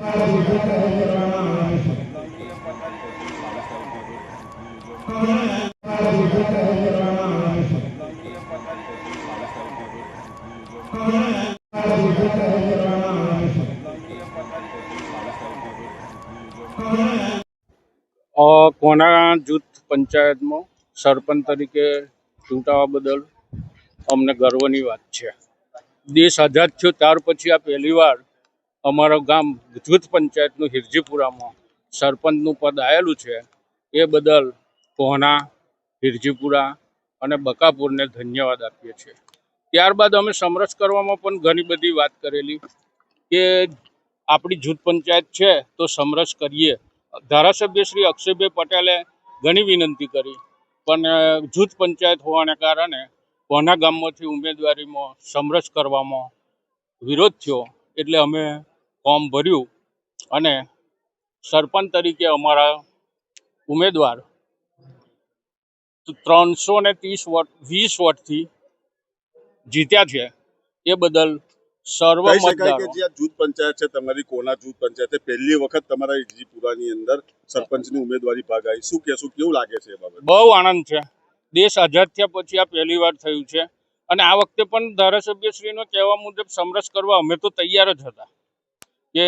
કોના જૂથ પંચાયતમાં સરપંચ તરીકે ચૂંટાવા બદલ અમને ગર્વની વાત છે. દેશ આઝાદ થયો ત્યાર પછી આ પહેલીવાર અમારું ગામ જૂથ પંચાયતનું હિરજીપુરામાં સરપંચનું પદ આવેલું છે. એ બદલ કોહના, હિરજીપુરા અને બકાપુરને ધન્યવાદ આપીએ છીએ. ત્યારબાદ અમે સમરસ કરવામાં પણ ઘણી બધી વાત કરેલી કે આપણી જૂથ પંચાયત છે તો સમરસ કરીએ. ધારાસભ્ય શ્રી અક્ષયભાઈ પટેલે ઘણી વિનંતી કરી, પણ જૂથ પંચાયત હોવાને કારણે કોના ગામમાંથી ઉમેદવારીમાં સમરસ કરવામાં વિરોધ થયો. એટલે અમે ફોર્મ ભર્યું અને સરપંચ તરીકે અમારા ઉમેદવાર ત્રણસો ને ત્રીસ વોટ વીસ વોટથી જીત્યા છે. એ બદલ સર્વ મતદારો જૂથ પંચાયત છે તમારી કોના જૂથ પંચાયતે પહેલી વખત તમારા ઈજીપુરાની અંદર સરપંચની ઉમેદવારી ભાગ આવી. શું કહેશું કેવું લાગે છે બહુ આનંદ છે. દેશ આઝાદ થયા પછી આ પહેલી વાર થયું છે. અને આ વખતે પણ ધારાસભ્યશ્રીનો કહેવા મુજબ સમરસ કરવા અમે તો તૈયાર જ હતા. કે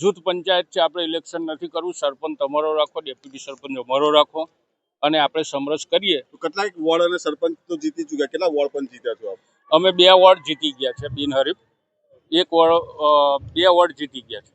જૂથ પંચાયત છે આપણે ઇલેક્શન નથી કરવું. સરપંચ તમારો રાખો ડેપ્યુટી સરપંચ અમારો રાખો. અને આપણે સમરસ કરીએ. તો કેટલાક વોર્ડ અને સરપંચ તો જીતી ચૂક્યા. કેટલા વોર્ડ પણ જીત્યા છો આપ અમે બે વોર્ડ જીતી ગયા છે બિનહરીફ. એક વોર્ડ બે વોર્ડ જીતી ગયા છે.